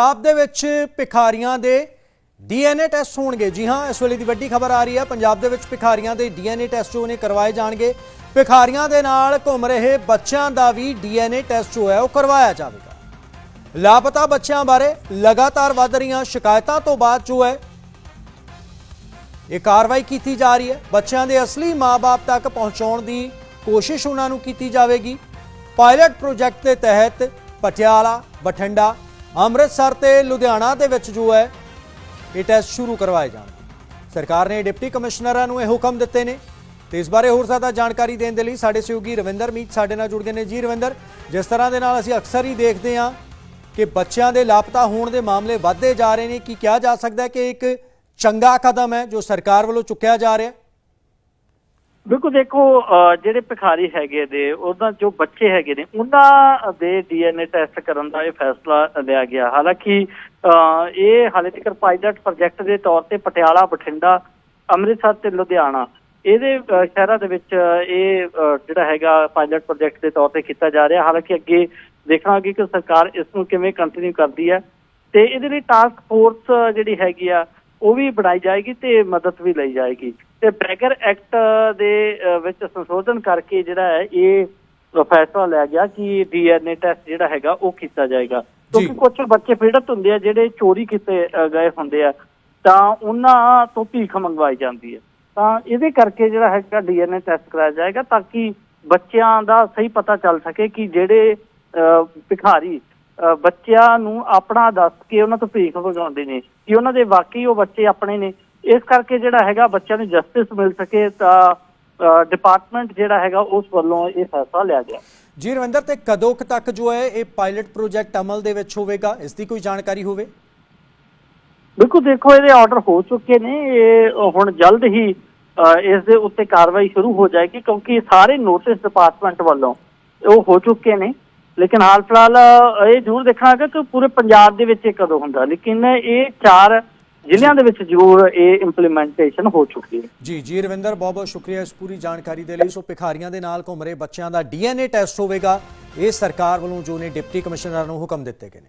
ਪੰਜਾਬ ਦੇ ਵਿੱਚ ਭਿਖਾਰੀਆਂ ਦੇ ਡੀਐਨਏ ਟੈਸਟ ਹੋਣਗੇ। ਜੀ ਹਾਂ, ਇਸ ਵੇਲੇ ਦੀ ਵੱਡੀ ਖਬਰ ਆ ਰਹੀ ਹੈ। ਪੰਜਾਬ ਦੇ ਵਿੱਚ ਭਿਖਾਰੀਆਂ ਦੇ ਡੀਐਨਏ ਟੈਸਟ ਜੋ ਨੇ ਕਰਵਾਏ ਜਾਣਗੇ। ਭਿਖਾਰੀਆਂ ਦੇ ਨਾਲ ਘੁੰਮ ਰਹੇ ਬੱਚਿਆਂ ਦਾ ਵੀ ਡੀਐਨਏ ਟੈਸਟ ਜੋ ਹੈ ਉਹ ਕਰਵਾਇਆ ਜਾਵੇਗਾ। ਲਾਪਤਾ ਬੱਚਿਆਂ ਬਾਰੇ ਲਗਾਤਾਰ ਵੱਧ ਰਹੀਆਂ ਸ਼ਿਕਾਇਤਾਂ ਤੋਂ ਬਾਅਦ ਜੋ ਹੈ, ਇਹ ਕਾਰਵਾਈ ਕੀਤੀ ਜਾ ਰਹੀ ਹੈ। ਬੱਚਿਆਂ ਦੇ ਅਸਲੀ ਮਾਪੇ ਤੱਕ ਪਹੁੰਚਾਉਣ ਦੀ ਕੋਸ਼ਿਸ਼ ਉਹਨਾਂ ਨੂੰ ਕੀਤੀ ਜਾਵੇਗੀ। ਪਾਇਲਟ ਪ੍ਰੋਜੈਕਟ ਦੇ ਤਹਿਤ ਪਟਿਆਲਾ, ਬਠਿੰਡਾ ਅੰਮ੍ਰਿਤਸਰ ਤੇ ਲੁਧਿਆਣਾ ਦੇ ਵਿੱਚ ਜੋ ਹੈ, ਇਹ ਟੈਸਟ ਸ਼ੁਰੂ ਕਰਵਾਏ ਜਾਣਗੇ। ਸਰਕਾਰ ਨੇ ਡਿਪਟੀ ਕਮਿਸ਼ਨਰਾਂ ਨੂੰ ਇਹ ਹੁਕਮ ਦਿੱਤੇ ਨੇ ਤੇ ਇਸ ਬਾਰੇ ਹੋਰ ਜ਼ਿਆਦਾ ਜਾਣਕਾਰੀ ਦੇਣ ਦੇ ਲਈ ਸਾਡੇ ਸਹਿਯੋਗੀ ਰਵਿੰਦਰ ਮੀਤ ਸਾਡੇ ਨਾਲ ਜੁੜ ਗਏ ਨੇ। ਜੀ ਰਵਿੰਦਰ, ਜਿਸ ਤਰ੍ਹਾਂ ਦੇ ਨਾਲ ਅਸੀਂ ਅਕਸਰ ਹੀ ਦੇਖਦੇ ਹਾਂ ਕਿ ਬੱਚਿਆਂ ਦੇ ਲਾਪਤਾ ਹੋਣ ਦੇ ਮਾਮਲੇ ਵੱਧਦੇ ਜਾ ਰਹੇ ਨੇ। ਕੀ ਕਿਹਾ ਜਾ ਸਕਦਾ ਹੈ ਕਿ ਇੱਕ ਚੰਗਾ ਕਦਮ ਹੈ ਜੋ ਸਰਕਾਰ ਵੱਲੋਂ ਚੁੱਕਿਆ ਜਾ ਰਿਹਾ ਹੈ? ਬਿਲਕੁਲ ਦੇਖੋ ਜਿਹੜੇ ਭਿਖਾਰੀ ਹੈਗੇ ਨੇ, ਉਹਨਾਂ ਜੋ ਬੱਚੇ ਹੈਗੇ ਨੇ, ਉਹਨਾਂ ਦੇ ਡੀਐਨਏ ਟੈਸਟ ਕਰਨ ਦਾ ਇਹ ਫੈਸਲਾ ਲਿਆ ਗਿਆ। ਹਾਲਾਂਕਿ ਅਹ ਇਹ ਹਾਲੇ ਤੱਕ ਪਾਇਲਟ ਪ੍ਰੋਜੈਕਟ ਦੇ ਤੌਰ ਤੇ ਪਟਿਆਲਾ, ਬਠਿੰਡਾ, ਅੰਮ੍ਰਿਤਸਰ ਤੇ ਲੁਧਿਆਣਾ, ਇਹਦੇ ਸ਼ਹਿਰਾਂ ਦੇ ਵਿੱਚ ਇਹ ਜਿਹੜਾ ਹੈਗਾ ਪਾਇਲਟ ਪ੍ਰੋਜੈਕਟ ਦੇ ਤੌਰ ਤੇ ਕੀਤਾ ਜਾ ਰਿਹਾ। ਹਾਲਾਂਕਿ ਅੱਗੇ ਦੇਖਾਂਗੇ ਕਿ ਸਰਕਾਰ ਇਸ ਨੂੰ ਕਿਵੇਂ ਕੰਟੀਨਿਊ ਕਰਦੀ ਹੈ। ਤੇ ਇਹਦੇ ਲਈ ਟਾਸਕ ਫੋਰਸ ਜਿਹੜੀ ਹੈਗੀ ਆ ਉਹ ਵੀ ਬਣਾਈ ਜਾਏਗੀ ਤੇ ਮਦਦ ਵੀ ਲਈ ਜਾਏਗੀ। ਤੇ ਬੈਗਰ ਐਕਟ ਦੇ ਵਿੱਚ ਸੰਸ਼ੋਧਨ ਕਰਕੇ ਜਿਹੜਾ ਹੈ ਇਹ ਫੈਸਲਾ ਲਿਆ ਗਿਆ ਕਿ ਡੀਐਨਏ ਟੈਸਟ ਜਿਹੜਾ ਹੈਗਾ ਉਹ ਕੀਤਾ ਜਾਏਗਾ। ਕਿਉਂਕਿ ਕੁਝ ਬੱਚੇ ਪੀੜਤ ਹੁੰਦੇ ਆ ਜਿਹੜੇ ਚੋਰੀ ਕੀਤੇ ਗਏ ਹੁੰਦੇ ਆ ਤਾਂ ਉਹਨਾਂ ਤੋਂ ਭੀਖ ਮੰਗਵਾਈ ਜਾਂਦੀ ਹੈ। ਤਾਂ ਇਹਦੇ ਕਰਕੇ ਜਿਹੜਾ ਹੈਗਾ ਡੀਐਨਏ ਟੈਸਟ ਕਰਾਇਆ ਜਾਏਗਾ ਤਾਂ ਕਿ ਬੱਚਿਆਂ ਦਾ ਸਹੀ ਪਤਾ ਚੱਲ ਸਕੇ ਕਿ ਜਿਹੜੇ ਭਿਖਾਰੀ ਬੱਚਿਆਂ ਨੂੰ ਆਪਣਾ ਦੱਸ ਕੇ ਉਹਨਾਂ ਤੋਂ ਭੀਖ ਮੰਗਾਉਂਦੇ ਨੇ ਕਿ ਉਹਨਾਂ ਦੇ ਵਾਕਈ ਉਹ ਬੱਚੇ ਆਪਣੇ ਨੇ। ਇਸ ਕਰਕੇ ਜਿਹੜਾ ਹੈਗਾ ਬੱਚਿਆਂ ਨੂੰ ਜਸਟਿਸ ਮਿਲ ਸਕੇ ਤਾਂ ਡਿਪਾਰਟਮੈਂਟ ਜਿਹੜਾ ਹੈਗਾ ਉਸ ਵੱਲੋਂ ਇਹ ਫੈਸਲਾ ਲਿਆ ਗਿਆ। ਜੀ ਰਵਿੰਦਰ ਤੇ ਕਦੋਂ ਤੱਕ ਜੋ ਹੈ ਇਹ ਪਾਇਲਟ ਪ੍ਰੋਜੈਕਟ ਅਮਲ ਦੇ ਵਿੱਚ ਹੋਵੇਗਾ? ਇਸ ਦੀ ਕੋਈ ਜਾਣਕਾਰੀ ਹੋਵੇ? ਬਿਲਕੁਲ ਦੇਖੋ ਇਹਦੇ ਆਰਡਰ ਹੋ ਚੁੱਕੇ ਨੇ। ਇਹ ਹੁਣ ਜਲਦ ਹੀ ਇਸ ਦੇ ਉੱਤੇ ਕਾਰਵਾਈ ਸ਼ੁਰੂ ਹੋ ਜਾਏਗੀ ਕਿਉਂਕਿ ਸਾਰੇ ਨੋਟਿਸ ਡਿਪਾਰਟਮੈਂਟ ਵੱਲੋਂ ਉਹ ਹੋ ਚੁੱਕੇ ਨੇ। ਲੇਕਿਨ ਹਾਲ ਫਿਲਹਾਲ ਇਹ ਜ਼ਰੂਰ ਦੇਖਣਾ ਕਿ ਪੂਰੇ ਪੰਜਾਬ ਦੇ ਵਿੱਚ ਇਹ ਕਦੋਂ ਹੁੰਦਾ। ਲੇਕਿਨ ਇਹ ਚਾਰ ਜ਼ਿਲ੍ਹਿਆਂ ਦੇ ਵਿੱਚ ਜ਼ਰੂਰ ਇਹ ਇੰਪਲੀਮੈਂਟੇਸ਼ਨ ਹੋ ਚੁੱਕੀ ਹੈ। ਜੀ ਜੀ ਰਵਿੰਦਰ, ਬਹੁਤ ਬਹੁਤ ਸ਼ੁਕਰੀਆ ਇਸ ਪੂਰੀ ਜਾਣਕਾਰੀ ਦੇ ਲਈ। ਸੋ ਭਿਖਾਰੀਆਂ ਦੇ ਨਾਲ ਘੁੰਮ ਰਹੇ ਬੱਚਿਆਂ ਦਾ ਡੀਐਨਏ ਟੈਸਟ ਹੋਵੇਗਾ। ਇਹ ਸਰਕਾਰ ਵੱਲੋਂ ਜੋ ਨੇ ਡਿਪਟੀ ਕਮਿਸ਼ਨਰ ਨੂੰ ਹੁਕਮ ਦਿੱਤੇ ਗਏ ਨੇ।